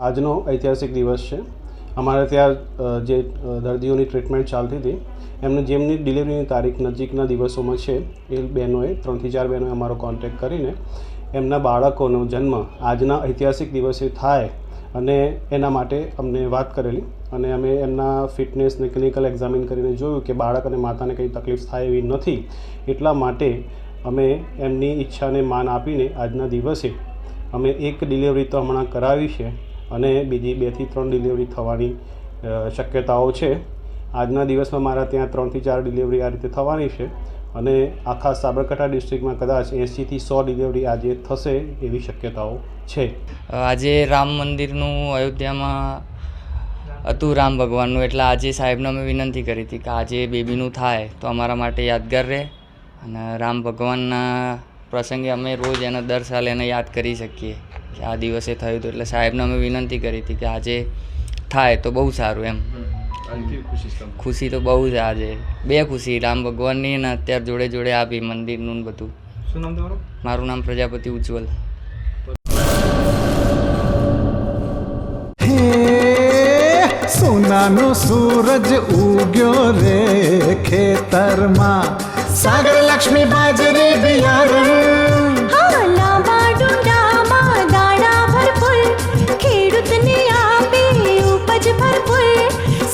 આજનો ઐતિહાસિક દિવસ છે. અમારે ત્યાં જે દર્દીઓની ટ્રીટમેન્ટ ચાલતી હતી, એમને જેમની ડિલિવરીની તારીખ નજીકના દિવસોમાં છે, એ બહેનોએ, ત્રણથી ચાર બહેનોએ અમારો કોન્ટેક્ટ કરીને એમના બાળકોનો જન્મ આજના ઐતિહાસિક દિવસે થાય અને એના માટે અમને વાત કરેલી અને અમે એમના ફિટનેસને ક્લિનિકલ એક્ઝામિન કરીને જોયું કે બાળક અને માતાને કંઈ તકલીફ થાય એવી નથી, એટલા માટે અમે એમની ઈચ્છાને માન આપીને આજના દિવસે અમે એક ડિલિવરી તો હમણાં કરાવી છે. અને બીજી બેથી ત્રણ ડિલિવરી થવાની શક્યતાઓ છે. આજના દિવસમાં મારા ત્યાં ત્રણથી ચાર ડિલિવરી આ રીતે થવાની છે અને આખા સાબરકાંઠા ડિસ્ટ્રિક્ટમાં કદાચ એંસીથી સો ડિલિવરી આજે થશે એવી શક્યતાઓ છે. આજે રામ મંદિરનું અયોધ્યામાં હતું રામ ભગવાનનું, એટલે આજે સાહેબને અમે વિનંતી કરી હતી કે આજે બેબીનું થાય તો અમારા માટે યાદગાર રહે અને રામ ભગવાનના પ્રસંગે અમે રોજ એને દર સાલ એને યાદ કરી શકીએ. કે આ દિવસે થયું હતું એટલે સાહેબને અમે વિનંતી કરી હતી કે આજે થાય તો બહુ સારું એમ. ખુશી તો બહુ જ આજે. બે ખુશી રામ ભગવાનની અને અત્યારે જોડે જોડે આ બી મંદિરનું ને બધું. શું નામ તમારું? મારું નામ પ્રજાપતિ ઉજ્જવલ. હે સોનાનો સૂરજ ઉગ્યો રે ખેતરમાં. સાગર લક્ષ્મી બાજરી બિયારણ